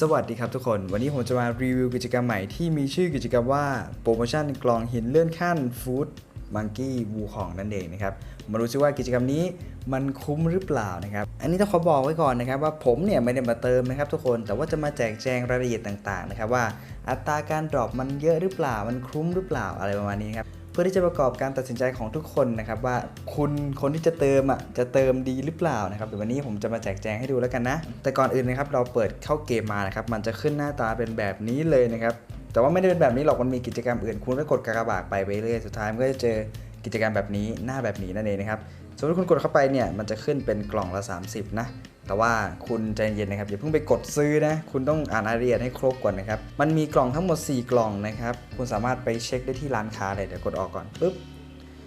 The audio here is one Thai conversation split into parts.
สวัสดีครับทุกคน วันนี้ผมจะมารีวิวกิจกรรมใหม่ที่มีชื่อกิจกรรมว่าโปรโมชั่นกล่องหินเลื่อนขั้นฟู้ดมังกี้วูของนั่นเองนะครับ มาดูซิว่ากิจกรรมนี้มันคุ้มหรือเปล่านะครับ อันนี้ต้องขอบอกไว้ก่อนนะครับว่าผมเนี่ยไม่ได้มาเติมนะครับทุกคน แต่ว่าจะมาแจกแจงรายละเอียดต่างๆนะครับว่าอัตราการดรอปมันเยอะหรือเปล่า มันคุ้มหรือเปล่าอะไรประมาณนี้ครับ พื่อที่จะประกอบการตัดสินใจของทุกคนนะครับว่าคุณคนที่จะเติมอะจะเติมดีหรือเปล่านะครับเดี๋ยววันนี้ผมจะมาแจกแจงให้ดูแล้วกันนะ แต่ก่อนอื่นนะครับเราเปิดเข้าเกมมานะครับมันจะขึ้นหน้าตาเป็นแบบนี้เลยนะครับแต่ว่าไม่ได้เป็นแบบนี้หรอกมันมีกิจกรรมอื่น คุณก็กดกากบาทไปไปเรื่อยสุดท้ายมันก็จะเจอกิจกรรมแบบนี้หน้าแบบนี้นั่นเองนะครับสมมติคุณกดเข้าไปเนี่ยมันจะขึ้นเป็นกล่องละ 30 นะ แต่ว่าคุณใจเย็นนะครับอย่าเพิ่งไปกดซื้อนะคุณต้องอ่านรายละเอียดให้ครบก่อนนะครับมันมีกล่องทั้งหมด 4 กล่องนะครับคุณสามารถไปเช็คได้ที่ร้านค้าเลยเดี๋ยวกดออกก่อนปุ๊บ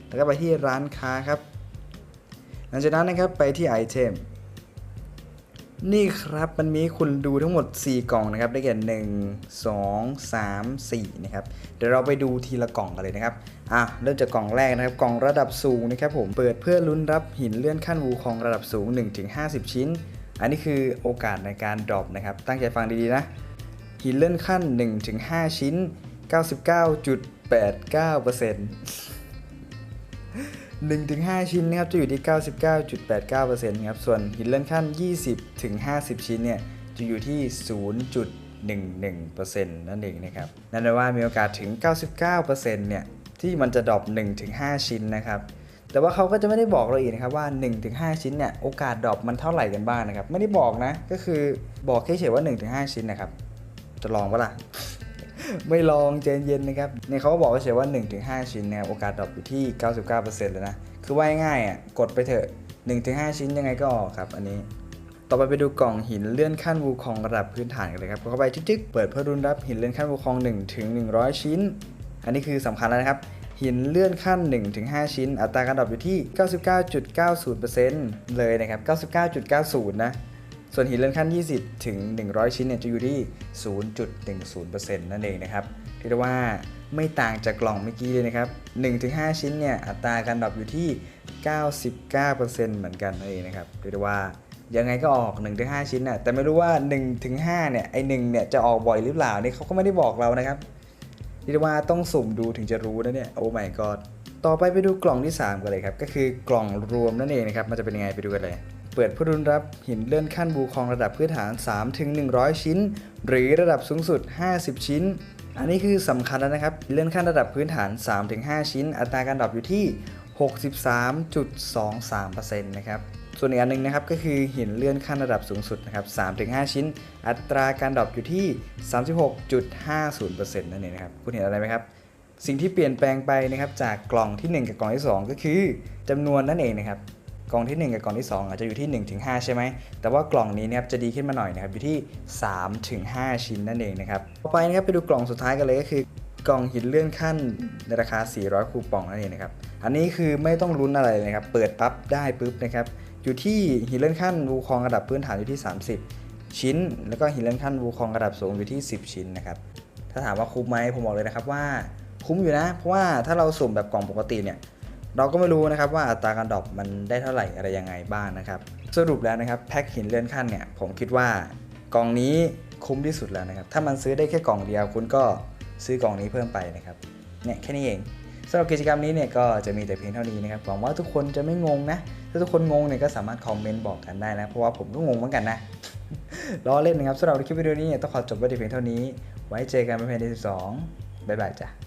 แล้วก็ไปที่ร้านค้าครับ หลังจากนั้นนะครับไปที่ไอเทม นี่ครับมันมีคุณดูทั้งหมด 4 กล่องนะครับ ได้แก่1 2 3 4นะครับ เดี๋ยวเราไปดูทีละกล่องกันเลยนะครับ อะ เริ่มจากกล่องแรกนะครับ กล่องระดับสูงนะครับผม เปิดเพื่อลุ้นรับหินเลื่อนขั้นวูคองระดับสูง 1-50 ชิ้น อันนี้คือโอกาสในการดรอปนะครับ ตั้งใจฟังดีๆนะ หินเลื่อนขั้น 1-5 ชิ้น 99.89% 1-5 ชิ้นนะครับจะอยู่ที่ 99.89%ครับส่วนหินเลื่อนขั้น 20-50 ชิ้นเนี่ยจะอยู่ที่ 0.11%นั่นเองนะครับนั่นแปลว่ามีโอกาสถึง 99%เนี่ยที่มันจะดรอป1-5 ชิ้นนะครับแต่ว่าเขาก็จะไม่ได้บอกเราอีกนะครับว่า 1-5 ชิ้นเนี่ยโอกาสดรอปมันเท่าไหร่กันบ้างนะครับไม่ได้บอกนะก็คือบอกแค่เฉยว่า 1-5 ชิ้นนะครับจะลองปะล่ะ ไม่ลองใจเย็นนะครับเนี่ยเขาก็บอกเฉยว่า 1-5 ชิ้นเนี่ยโอกาสดรอปอยู่ที่ 99%เลยนะ คือว่าง่ายอะกดไปเถอะ 1-5 ชิ้นยังไงก็ออกครับอันนี้ต่อไปไปดูกล่องหินเลื่อนขั้นวูคองระดับพื้นฐานกันเลยครับเข้าไปจึ๊กๆเปิดเพื่อรุนรับหินเลื่อนขั้นวูคอง1ถึง100 ชิ้น อันนี้คือสำคัญแล้วนะครับ หินเลื่อนขั้น 1-5 ชิ้น อัตราการดรอปอยู่ที่ 99.90%เลยนะครับ 99.90 นะ ส่วนหินเลื่อนขั้น 20 ถึง 100 ชิ้นเนี่ยจะอยู่ที่ 0.10%นั่นเองนะครับเรียกได้ว่าไม่ต่างจากกล่องเมื่อกี้เลยนะครับ 1-5 ชิ้นเนี่ยอัตราการดรอปอยู่ที่ 99%เหมือนกันนั่นเองนะครับเรียกได้ว่ายังไงก็ออก 1-5 ชิ้นน่ะแต่ไม่รู้ว่า 1-5เนี่ยไอ1เนี่ยจะออกบ่อยหรือเปล่านี่เขาก็ไม่ได้บอกเรานะครับเรียกได้ว่าต้องสุ่มดูถึงจะรู้นะเนี่ยโอ้ my god ต่อไปไปดูกล่องที่ 3 กันเลยครับ ก็คือกล่องรวมนั่นเองนะครับ มันจะเป็นยังไงไปดูกันเลย เปิดเพื่อรุนรับหินเลื่อนขั้นบูคองระดับพื้นฐาน3ถึง100 ชิ้น หรือระดับสูงสุด 50 ชิ้น อันนี้คือสำคัญแล้วนะครับเลื่อนขั้นระดับพื้นฐาน3ถึง5ชิ้น อัตราการดรอปอยู่ที่ 63.23%นะครับส่วนอีกอันหนึงนะครับก็คือหินเลื่อนขั้นระดับสูงสุดนะครับ 3-5 ชิ้น อัตราการดรอปอยู่ที่ 36.50%นั่นเองนะครับคุณเห็นอะไรไหมครับ สิ่งที่เปลี่ยนแปลงไปนะครับจากกล่องที่ 1 กับกล่องที่ 2 ก็คือจำนวนนั่นเองนะครับ กล่องที่ 1 กับกล่องที่ 2 อาจจะอยู่ที่ 1-5 ใช่ไหม แต่ว่ากล่องนี้นะครับจะดีขึ้นมาหน่อยนะครับอยู่ที่ 3-5 ชิ้นนั่นเองนะครับต่อไปนะครับไปดูกล่องสุดท้ายกันเลยก็คือกล่องหินเลื่อนขั้นในราคา 400 คูปองนั่นเองนะครับ อันนี้คือไม่ต้องลุ้นอะไรเลยนะครับ เปิดปั๊บได้ปุ๊บนะครับ อยู่ที่หินเลื่อนขั้นวูคองระดับพื้นฐานอยู่ที่ 30 ชิ้น แล้วก็หินเลื่อนขั้นวูคองระดับสูงอยู่ที่ 10 ชิ้นนะครับ ถ้าถามว่าคุ้มไหมผมบอกเลยนะครับว่าคุ้มอยู่นะ เพราะว่าถ้าเราสุ่มแบบกล่องปกติเนี่ย เราก็ไม่รู้นะครับว่าอัตราการดรอปมันได้เท่าไหร่อะไรยังไงบ้างนะครับ สรุปแล้วนะครับแพ็คหินเลื่อนขั้นเนี่ยผมคิดว่ากล่องนี้คุ้มที่สุดแล้วนะครับ ถ้ามันซื้อได้แค่กล่องเดียวคุณก็ซื้อกล่องนี้เพิ่มไปนะครับเนี่ยแค่นี้เองสำหรับกิจกรรมนี้เนี่ยก็จะมีแต่เพียงเท่านี้นะครับหวังว่าทุกคนจะไม่งงนะ ถ้าทุกคนงงเนี่ยก็สามารถคอมเมนต์บอกกันได้นะ เพราะว่าผมก็งงเหมือนกันนะล้อเล่นนะครับสำหรับคลิปวิดีโอนี้เนี่ยต้องขอจบไว้แต่เพียงเท่านี้ ไว้เจอกันในเพลงที่12บ๊ายบายจ้ะ